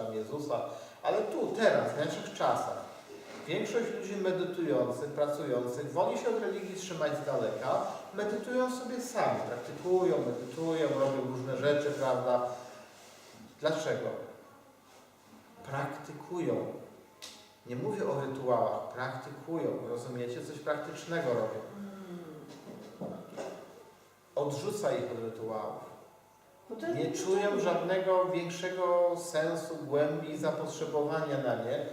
tam Jezusa, ale tu, teraz, w naszych czasach, większość ludzi medytujących, pracujących, woli się od religii trzymać z daleka, medytują sobie sami, praktykują, medytują, robią różne rzeczy, prawda? Dlaczego? Praktykują. Nie mówię o rytuałach, praktykują, rozumiecie? Coś praktycznego robią. Odrzuca ich od rytuałów. Nie czują żadnego większego sensu, głębi, zapotrzebowania na nie,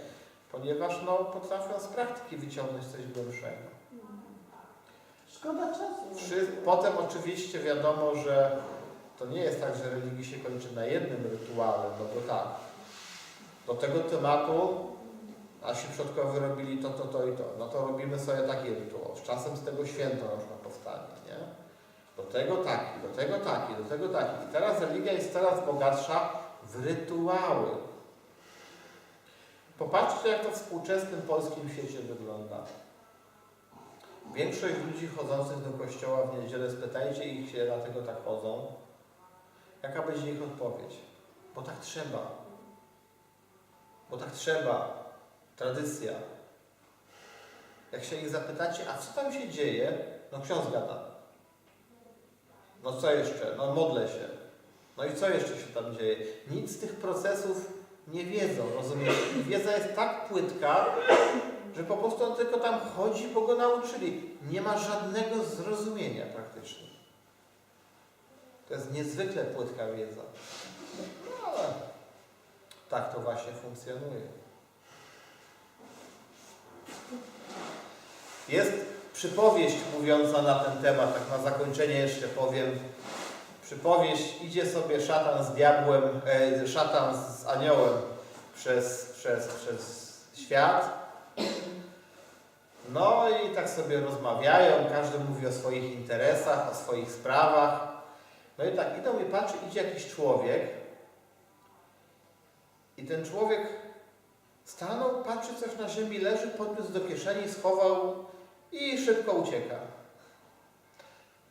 ponieważ no, potrafią z praktyki wyciągnąć coś głębszego. Szkoda czasu. Potem oczywiście wiadomo, że to nie jest tak, że religia się kończy na jednym rytuale, no bo tak, do tego tematu nasi przodkowie robili to, to, to i to, no to robimy sobie taki rytuał. Z czasem z tego święto na przykład powstanie, nie? Do tego taki, do tego taki, do tego taki. I teraz religia jest coraz bogatsza w rytuały. Popatrzcie, jak to w współczesnym polskim świecie wygląda. Większość ludzi chodzących do kościoła w niedzielę, spytajcie ich się, dlaczego tak chodzą. Jaka będzie ich odpowiedź? Bo tak trzeba. Bo tak trzeba. Tradycja. Jak się ich zapytacie, a co tam się dzieje? No ksiądz gada. No co jeszcze? No modlę się. No i co jeszcze się tam dzieje? Nic z tych procesów nie wiedzą, rozumiecie? Ich wiedza jest tak płytka, że po prostu on tylko tam chodzi, bo go nauczyli. Nie ma żadnego zrozumienia praktycznie. To jest niezwykle płytka wiedza. No ale tak to właśnie funkcjonuje. Jest przypowieść mówiąca na ten temat, tak na zakończenie jeszcze powiem. Przypowieść, idzie sobie szatan z diabłem, e, szatan z aniołem przez, przez, przez świat. No i tak sobie rozmawiają, każdy mówi o swoich interesach, o swoich sprawach. No i tak idą i patrzy, idzie jakiś człowiek i ten człowiek stanął, patrzy, coś na ziemi leży, podniósł do kieszeni, schował i szybko ucieka.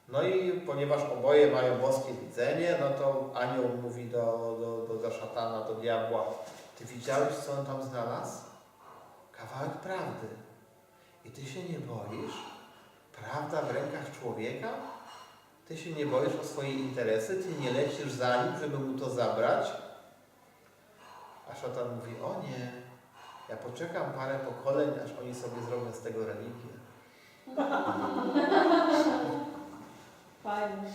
No i ponieważ oboje mają boskie widzenie, no to anioł mówi do, do, do, do szatana, do diabła, ty widziałeś, co on tam znalazł? Kawałek prawdy. I ty się nie boisz? Prawda w rękach człowieka? Ty się nie boisz o swoje interesy? Ty nie lecisz za nim, żeby mu to zabrać? A szatan mówi, o nie, ja poczekam parę pokoleń, aż oni sobie zrobią z tego religię. Fajnie.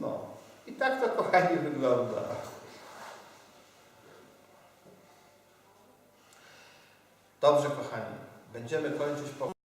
No. I tak to, kochani, wygląda. Dobrze, kochani. Będziemy kończyć po...